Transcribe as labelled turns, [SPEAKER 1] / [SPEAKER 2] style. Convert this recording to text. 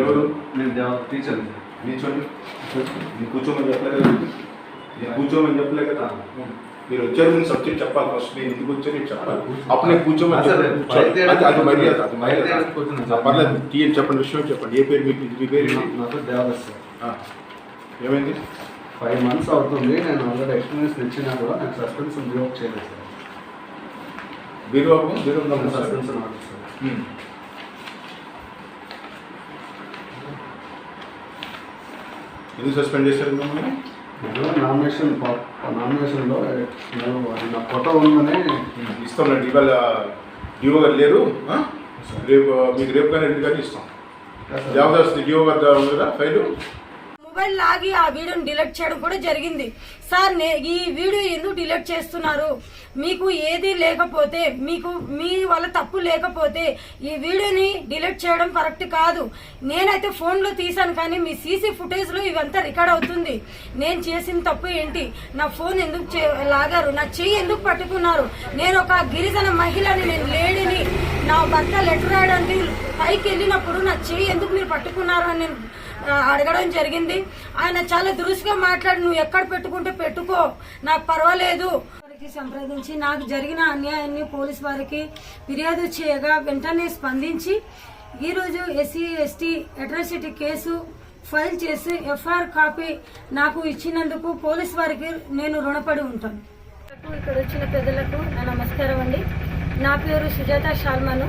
[SPEAKER 1] ఎవరు నేను టీచర్ నిల్చోండి మీరు కూర్చోమని చెప్పలేదు నేను కూర్చోమని చెప్పలే కదా మీరు వచ్చారు సబ్జెక్ట్ చెప్పాలి ఫస్ట్ నేను ఎందుకు వచ్చాను నేను చెప్పాలి అప్పుడు నేను కూర్చోమని అది చెప్పండి విషయం చెప్పండి ఏ పేరు మీకు మీ పేరు
[SPEAKER 2] నాతో దేవదాస్ సార్
[SPEAKER 1] ఏమైంది
[SPEAKER 2] ఫైవ్ మంత్స్ అవుతుంది నేను ఆల్రెడీ ఎక్స్పీరియన్స్ ఇచ్చినా కూడా నాకు సస్పెన్స్ బిరోప్ చేయలేదు సార్ బిరోప్ బిరోప్ సస్పెన్స్
[SPEAKER 1] ఎందుకు సస్పెండ్ చేశారు మిమ్మల్ని?
[SPEAKER 2] నామినేషన్ నామినేషన్లో నేను నా ఫోటో ఉందని
[SPEAKER 1] ఇస్తాం రండి ఇవాళ డిఓ గారు లేరు? రేపు మీకు రేపు కానీ రెండు కానీ ఇస్తాం. దేవదాస్ డిఓ గారు ఉంది కదా ఫైలు?
[SPEAKER 3] మొబైల్ లాగి ఆ వీడియోని డిలీట్ చేయడం కూడా జరిగింది. సార్ ఈ వీడియో ఎందుకు డిలీట్ చేస్తున్నారు? మీకు ఏది లేకపోతే మీకు మీ వల్ల తప్పు లేకపోతే ఈ వీడియోని డిలీట్ చేయడం కరెక్ట్ కాదు. నేనైతే ఫోన్లో తీసాను కానీ మీ సీసీ ఫుటేజ్లో ఇవంతా రికార్డ్ అవుతుంది. నేను చేసిన తప్పు ఏంటి? నా ఫోన్ ఎందుకు చే- లాగారు? నా చెయ్యి ఎందుకు పట్టుకున్నారు? నేను ఒక గిరిజన మహిళని నేను లేడీని నా భర్త లెటర్ రాయడానికి పైకి వెళ్ళినప్పుడు నా చెయ్యి ఎందుకు మీరు పట్టుకున్నారు అని నేను అడగడం జరిగింది. ఆయన చాలా దురుసుగా మాట్లాడి నువ్వు ఎక్కడ పెట్టుకుంటే పెట్టుకో నాకు పర్వాలేదు. వారికి సంప్రదించి నాకు జరిగిన అన్యాయాన్ని పోలీస్ వారికి ఫిర్యాదు చేయగా వెంటనే స్పందించి ఈరోజు SC ST atrocity case file చేసి ఎఫ్ఐఆర్ కాపీ నాకు ఇచ్చినందుకు పోలీస్ వారికి నేను రుణపడి ఉంటాను. ఇక్కడ వచ్చిన పెద్దలకు నా నమస్కారం అండి. నా పేరు సుజాత శర్మను